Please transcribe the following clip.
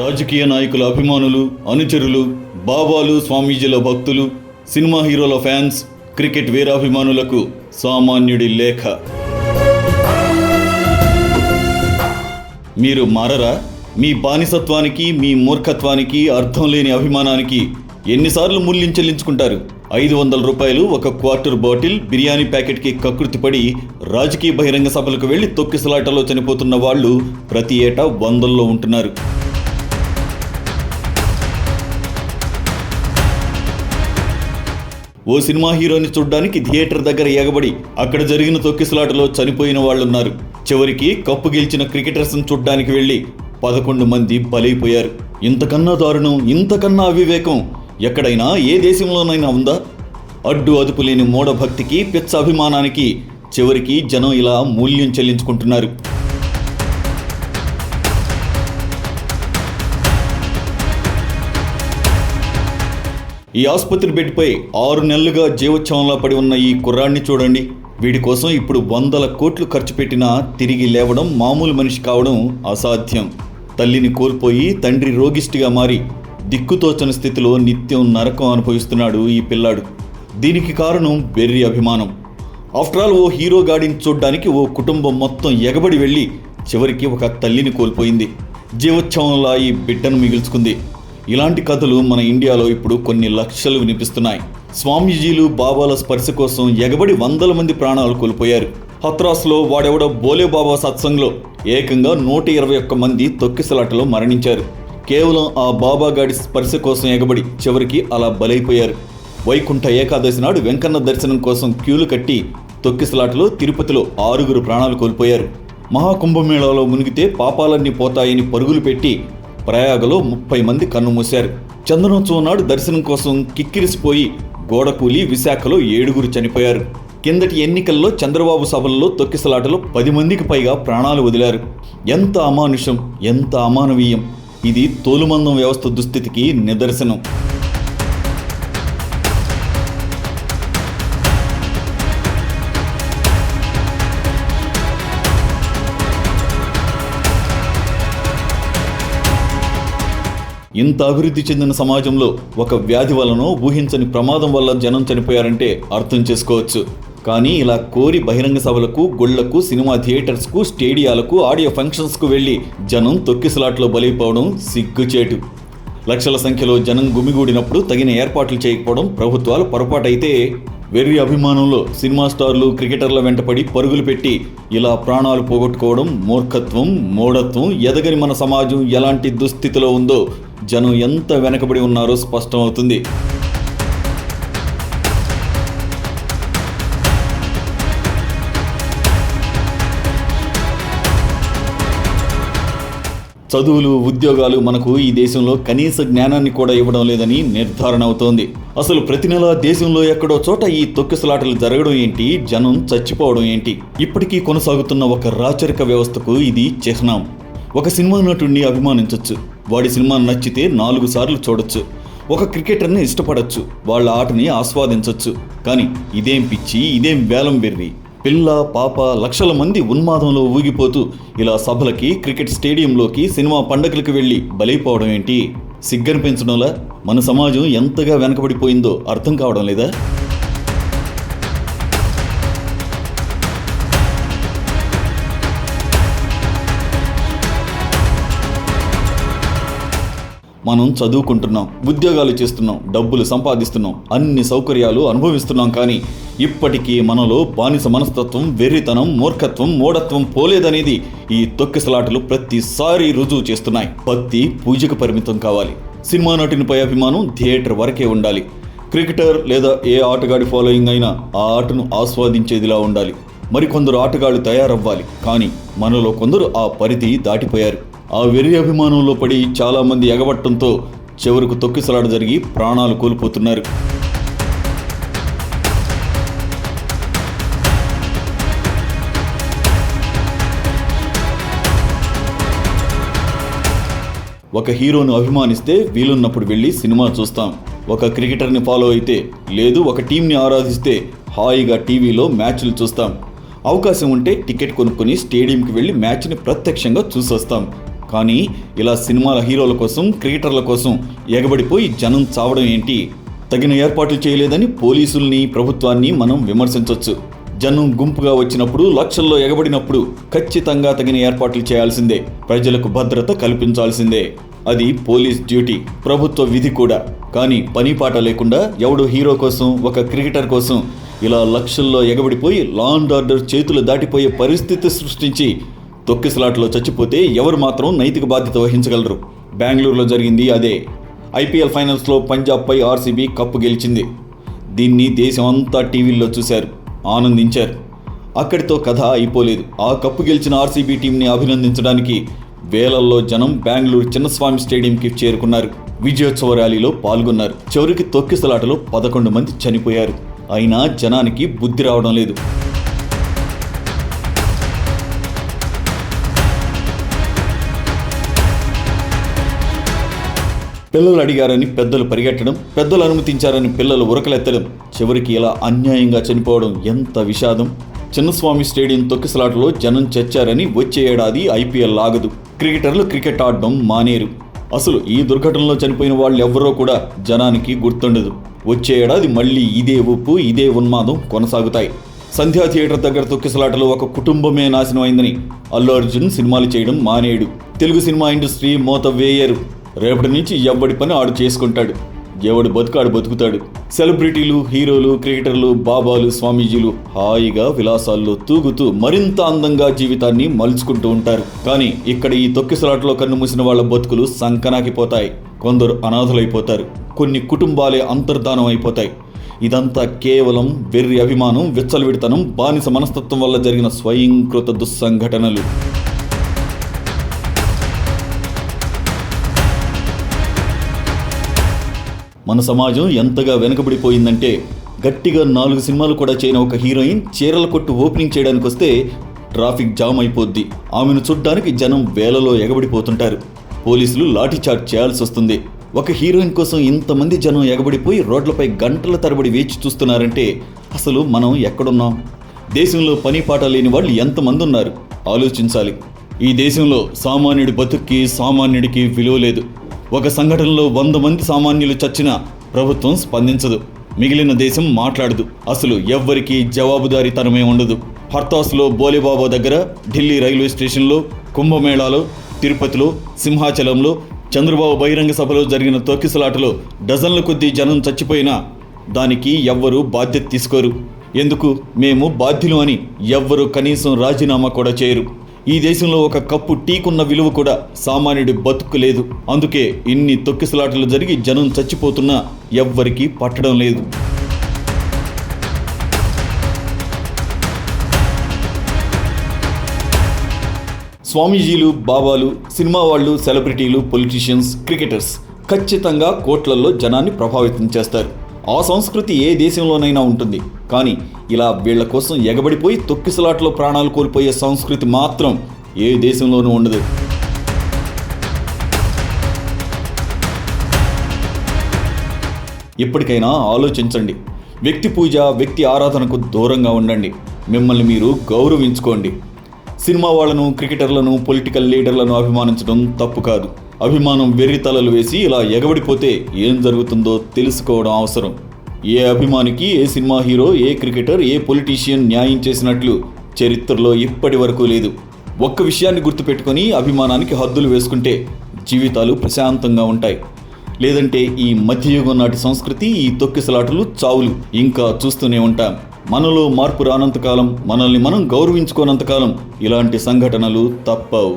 రాజకీయ నాయకుల అభిమానులు అనుచరులు బాబాలు స్వామీజీల భక్తులు సినిమా హీరోల ఫ్యాన్స్ క్రికెట్ వీరాభిమానులకు సామాన్యుడి లేఖ. మీరు మారరా? మీ బానిసత్వానికి మీ మూర్ఖత్వానికి అర్థం లేని అభిమానానికి ఎన్నిసార్లు మూల్యం చెల్లించుకుంటారు? ఐదు వందల రూపాయలు ఒక క్వార్టర్ బాటిల్ బిర్యానీ ప్యాకెట్కి కకృతిపడి రాజకీయ బహిరంగ సభలకు వెళ్ళి తొక్కిసలాటలో చనిపోతున్న వాళ్ళు ప్రతి ఏటా వందల్లో ఉంటున్నారు. ఓ సినిమా హీరోని చూడ్డానికి థియేటర్ దగ్గర ఎగబడి అక్కడ జరిగిన తొక్కిసలాటలో చనిపోయిన వాళ్ళున్నారు. చివరికి కప్పు గెలిచిన క్రికెటర్స్ని చూడ్డానికి వెళ్ళి పదకొండు మంది బలైపోయారు. ఇంతకన్నా దారుణం ఇంతకన్నా అవివేకం. ఎక్కడైనా ఏ దేశంలోనైనా ఉందా? అడ్డు అదుపు లేని మూఢభక్తికి పిచ్చ అభిమానానికి చివరికి జనం ఇలా మూల్యం చెల్లించుకుంటున్నారు. ఈ ఆసుపత్రి బెడ్పై ఆరు నెలలుగా జీవోత్సవంలో పడి ఉన్న ఈ కుర్రాడిని చూడండి. వీడి కోసం ఇప్పుడు వందల కోట్లు ఖర్చు పెట్టినా తిరిగి లేవడం మామూలు మనిషి కావడం అసాధ్యం. తల్లిని కోల్పోయి తండ్రి రోగిష్టిగా మారి దిక్కుతోచని స్థితిలో నిత్యం నరకం అనుభవిస్తున్నాడు ఈ పిల్లాడు. దీనికి కారణం బెర్రీ అభిమానం. ఆఫ్టర్ ఆల్ ఓ హీరో గాడిని చూడ్డానికి ఓ కుటుంబం మొత్తం ఎగబడి వెళ్ళి చివరికి ఒక తల్లిని కోల్పోయింది. జీవోత్సవంలా ఈ బిడ్డను మిగుల్చుకుంది. ఇలాంటి కథలు మన ఇండియాలో ఇప్పుడు కొన్ని లక్షలు వినిపిస్తున్నాయి. స్వామీజీలు బాబాల స్పర్శ కోసం ఎగబడి వందల మంది ప్రాణాలు కోల్పోయారు. హత్రాస్లో వాడెవడో బోలే బాబా సత్సంగ్లో ఏకంగా నూట ఇరవై ఒక్క మంది తొక్కిసలాటలో మరణించారు. కేవలం ఆ బాబా గాడి స్పర్శ కోసం ఎగబడి చివరికి అలా బలైపోయారు. వైకుంఠ ఏకాదశి నాడు వెంకన్న దర్శనం కోసం క్యూలు కట్టి తొక్కిసలాటలో తిరుపతిలో ఆరుగురు ప్రాణాలు కోల్పోయారు. మహాకుంభమేళాలో మునిగితే పాపాలన్నీ పోతాయని పరుగులు పెట్టి ప్రయాగలో ముప్పై మంది కన్నుమూశారు. చందనోత్సవం నాడు దర్శనం కోసం కిక్కిరిసిపోయి గోడకూలి విశాఖలో ఏడుగురు చనిపోయారు. కిందటి ఎన్నికల్లో చంద్రబాబు సభల్లో తొక్కిసలాటలో పది మందికి పైగా ప్రాణాలు వదిలారు. ఎంత అమానుషం ఎంత అమానవీయం. ఇది తోలుమందం వ్యవస్థ దుస్థితికి నిదర్శనం. ఇంత అభివృద్ధి చెందిన సమాజంలో ఒక వ్యాధి వలనో ఊహించని ప్రమాదం వల్ల జనం చనిపోయారంటే అర్థం చేసుకోవచ్చు. కానీ ఇలా కోరి బహిరంగ సభలకు గుళ్ళకు సినిమా థియేటర్స్కు స్టేడియాలకు ఆడియో ఫంక్షన్స్కు వెళ్ళి జనం తొక్కిసలాట్లో బలైపోవడం సిగ్గుచేటు. లక్షల సంఖ్యలో జనం గుమిగూడినప్పుడు తగిన ఏర్పాట్లు చేయకపోవడం ప్రభుత్వాలు పొరపాటైతే వెర్రి అభిమానంలో సినిమా స్టార్లు క్రికెటర్ల వెంటపడి పరుగులు పెట్టి ఇలా ప్రాణాలు పోగొట్టుకోవడం మూర్ఖత్వం మూఢత్వం ఎదగని మన సమాజం ఎలాంటి దుస్థితిలో ఉందో జనం ఎంత వెనకబడి ఉన్నారో స్పష్టమవుతుంది. చదువులు ఉద్యోగాలు మనకు ఈ దేశంలో కనీస జ్ఞానాన్ని కూడా ఇవ్వడం లేదని నిర్ధారణ అవుతోంది. అసలు ప్రతి నెల దేశంలో ఎక్కడో చోట ఈ తొక్కిసలాటలు జరగడం ఏంటి? జనం చచ్చిపోవడం ఏంటి? ఇప్పటికీ కొనసాగుతున్న ఒక రాచరిక వ్యవస్థకు ఇది చిహ్నం. ఒక సినిమా నటుడిని అభిమానించవచ్చు వాడి సినిమా నచ్చితే నాలుగు సార్లు చూడొచ్చు. ఒక క్రికెటర్ని ఇష్టపడచ్చు. వాళ్ళ ఆటని ఆస్వాదించవచ్చు కానీ ఇదేం పిచ్చి ఇదేం వేలం వెర్రి. పిల్ల పాప లక్షల మంది ఉన్మాదంలో ఊగిపోతూ ఇలా సభలకి క్రికెట్ స్టేడియంలోకి సినిమా పండగలకు వెళ్ళి బలైపోవడం ఏంటి? సిగ్గనిపించడంలా? మన సమాజం ఎంతగా వెనకబడిపోయిందో అర్థం కావడం లేదా? మనం చదువుకుంటున్నాం ఉద్యోగాలు చేస్తున్నాం డబ్బులు సంపాదిస్తున్నాం అన్ని సౌకర్యాలు అనుభవిస్తున్నాం కానీ ఇప్పటికీ మనలో బానిస మనస్తత్వం వెర్రితనం మూర్ఖత్వం మూఢత్వం పోలేదనేది ఈ తొక్కిసలాటలు ప్రతిసారి రుజువు చేస్తున్నాయి. భక్తి పూజకు పరిమితం కావాలి. సినిమా నటునిపై అభిమానం థియేటర్ వరకే ఉండాలి. క్రికెటర్ లేదా ఏ ఆటగాడి ఫాలోయింగ్ అయినా ఆ ఆటను ఆస్వాదించేదిలా ఉండాలి. మరికొందరు ఆటగాళ్ళు తయారవ్వాలి. కానీ మనలో కొందరు ఆ పరిధి దాటిపోయారు. ఆ వెర్రి అభిమానంలో పడి చాలామంది ఎగబట్టంతో చివరకు తొక్కిసలాట జరిగి ప్రాణాలు కోల్పోతున్నారు. ఒక హీరోను అభిమానిస్తే వీలున్నప్పుడు వెళ్ళి సినిమా చూస్తాం. ఒక క్రికెటర్ని ఫాలో అయితే లేదు ఒక టీంని ఆరాధిస్తే హాయిగా టీవీలో మ్యాచ్లు చూస్తాం. అవకాశం ఉంటే టికెట్ కొనుక్కొని స్టేడియంకి వెళ్ళి మ్యాచ్ని ప్రత్యక్షంగా చూసొస్తాం. కానీ ఇలా సినిమాల హీరోల కోసం క్రికెటర్ల కోసం ఎగబడిపోయి జనం చావడం ఏంటి? తగిన ఏర్పాట్లు చేయలేదని పోలీసుల్ని ప్రభుత్వాన్ని మనం విమర్శించవచ్చు జనం గుంపుగా వచ్చినప్పుడు లక్షల్లో ఎగబడినప్పుడు ఖచ్చితంగా తగిన ఏర్పాట్లు చేయాల్సిందే. ప్రజలకు భద్రత కల్పించాల్సిందే. అది పోలీస్ డ్యూటీ ప్రభుత్వ విధి కూడా. కానీ పని పాట లేకుండా ఎవడు హీరో కోసం ఒక క్రికెటర్ కోసం ఇలా లక్షల్లో ఎగబడిపోయి లా అండ్ ఆర్డర్ చేతులు దాటిపోయే పరిస్థితి సృష్టించి తొక్కిసలాట్లో చచ్చిపోతే ఎవరు మాత్రం నైతిక బాధ్యత వహించగలరు. బెంగళూరులో జరిగింది అదే. ఐపీఎల్ ఫైనల్స్లో పంజాబ్పై ఆర్సీబీ కప్పు గెలిచింది. దీన్ని దేశం అంతా టీవీల్లో చూశారు. ఆనందించారు. అక్కడితో కథ అయిపోలేదు. ఆ కప్పు గెలిచిన ఆర్సీబీ టీంని అభినందించడానికి వేలల్లో జనం బెంగళూరు చిన్నస్వామి స్టేడియంకి చేరుకున్నారు. విజయోత్సవ ర్యాలీలో పాల్గొన్నారు. చివరికి తొక్కిసలాటలో పదకొండు మంది చనిపోయారు. అయినా జనానికి బుద్ధి రావడం లేదు. పిల్లలు అడిగారని పెద్దలు పరిగెట్టడం పెద్దలు అనుమతించారని పిల్లలు ఉరకలెత్తడం చివరికి ఇలా అన్యాయంగా చనిపోవడం ఎంత విషాదం? చిన్నస్వామి స్టేడియం తొక్కిసలాటలో జనం చచ్చారని వచ్చే ఏడాది ఐపీఎల్ ఆగదు. క్రికెటర్లు క్రికెట్ ఆడడం మానేరు. అసలు ఈ దుర్ఘటనలో చనిపోయిన వాళ్ళు ఎవరో కూడా జనానికి గుర్తుండదు. వచ్చే ఏడాది మళ్ళీ ఇదే ఉప్పు ఇదే ఉన్మాదం కొనసాగుతాయి. సంధ్యా థియేటర్ దగ్గర తొక్కిసలాటలో ఒక కుటుంబమే నాశనం అయిందని అల్లు అర్జున్ సినిమాలు చేయడం మానేయడు తెలుగు సినిమా ఇండస్ట్రీ మోత వేయరు. రేపటి నుంచి ఎవడి పని ఆడు చేసుకుంటాడు. ఎవడు బతుకాడు బతుకుతాడు. సెలబ్రిటీలు హీరోలు క్రికెటర్లు బాబాలు స్వామీజీలు హాయిగా విలాసాల్లో తూగుతూ మరింత అందంగా జీవితాన్ని మలుచుకుంటూ ఉంటారు. కానీ ఇక్కడ ఈ తొక్కిసలాట్లో కన్నుమూసిన వాళ్ళ బతుకులు సంకనాకిపోతాయి. కొందరు అనాథులైపోతారు. కొన్ని కుటుంబాలే అంతర్ధానం అయిపోతాయి ఇదంతా కేవలం వెర్రి అభిమానం విచ్చలవిడితనం బానిస మనస్తత్వం వల్ల జరిగిన స్వయంకృత దుస్సంఘటనలు. మన సమాజం ఎంతగా వెనకబడిపోయిందంటే గట్టిగా నాలుగు సినిమాలు కూడా చేయని ఒక హీరోయిన్ చీరల కొట్టు ఓపెనింగ్ చేయడానికి వస్తే ట్రాఫిక్ జామ్ అయిపోద్ది. ఆమెను చూడ్డానికి జనం వేలలో ఎగబడిపోతుంటారు. పోలీసులు లాఠీచార్జ్ చేయాల్సి వస్తుంది. ఒక హీరోయిన్ కోసం ఇంతమంది జనం ఎగబడిపోయి రోడ్లపై గంటల తరబడి వేచి చూస్తున్నారంటే అసలు మనం ఎక్కడున్నాం? దేశంలో పని పాట లేని వాళ్ళు ఎంతమంది ఉన్నారు? ఆలోచించాలి. ఈ దేశంలో సామాన్యుడి బతుక్కి సామాన్యుడికి విలువ లేదు. ఒక సంఘటనలో వంద మంది సామాన్యులు చచ్చినా ప్రభుత్వం స్పందించదు. మిగిలిన దేశం మాట్లాడదు. అసలు ఎవ్వరికీ జవాబుదారీతనమే ఉండదు. హర్తాస్లో బోలేబాబా దగ్గర ఢిల్లీ రైల్వే స్టేషన్లో కుంభమేళాలో తిరుపతిలో సింహాచలంలో చంద్రబాబు బహిరంగ సభలో జరిగిన తొక్కిసలాటలో డజన్ల కొద్దీ జనం చచ్చిపోయినా దానికి ఎవ్వరూ బాధ్యత తీసుకోరు. ఎందుకు? మేము బాధ్యులు అని ఎవ్వరూ కనీసం రాజీనామా కూడా చేయరు. ఈ దేశంలో ఒక కప్పు టీకున్న విలువ కూడా సామాన్యుడి బతుకు లేదు. అందుకే ఇన్ని తొక్కిసలాటలు జరిగి జనం చచ్చిపోతున్నా ఎవ్వరికీ పట్టడం లేదు. స్వామీజీలు బాబాలు సినిమా వాళ్ళు సెలబ్రిటీలు పొలిటీషియన్స్ క్రికెటర్స్ ఖచ్చితంగా కోట్లల్లో జనాన్ని ప్రభావితం చేస్తారు. ఆ సంస్కృతి ఏ దేశంలోనైనా ఉంటుంది. కానీ ఇలా వీళ్ళ కోసం ఎగబడిపోయి తొక్కిసలాట్లో ప్రాణాలు కోల్పోయే సంస్కృతి మాత్రం ఏ దేశంలోనూ ఉండదు. ఇప్పటికైనా ఆలోచించండి. వ్యక్తి పూజ వ్యక్తి ఆరాధనకు దూరంగా ఉండండి. మిమ్మల్ని మీరు గౌరవించుకోండి. సినిమా వాళ్ళను క్రికెటర్లను పొలిటికల్ లీడర్లను అభిమానించడం తప్పు కాదు. అభిమానం వెర్రి తలలు వేసి ఇలా ఎగబడిపోతే ఏం జరుగుతుందో తెలుసుకోవడం అవసరం. ఏ అభిమానికి ఏ సినిమా హీరో ఏ క్రికెటర్ ఏ పొలిటీషియన్ న్యాయం చేసినట్లు చరిత్రలో ఇప్పటి వరకు లేదు. ఒక్క విషయాన్ని గుర్తుపెట్టుకొని అభిమానానికి హద్దులు వేసుకుంటే జీవితాలు ప్రశాంతంగా ఉంటాయి. లేదంటే ఈ మధ్యయుగం నాటి సంస్కృతి ఈ తొక్కిసలాటలు చావులు. ఇంకా చూస్తూనే ఉంటాం. మనలో మార్పు రానంతకాలం మనల్ని మనం గౌరవించుకోనంతకాలం ఇలాంటి సంఘటనలు తప్పవు.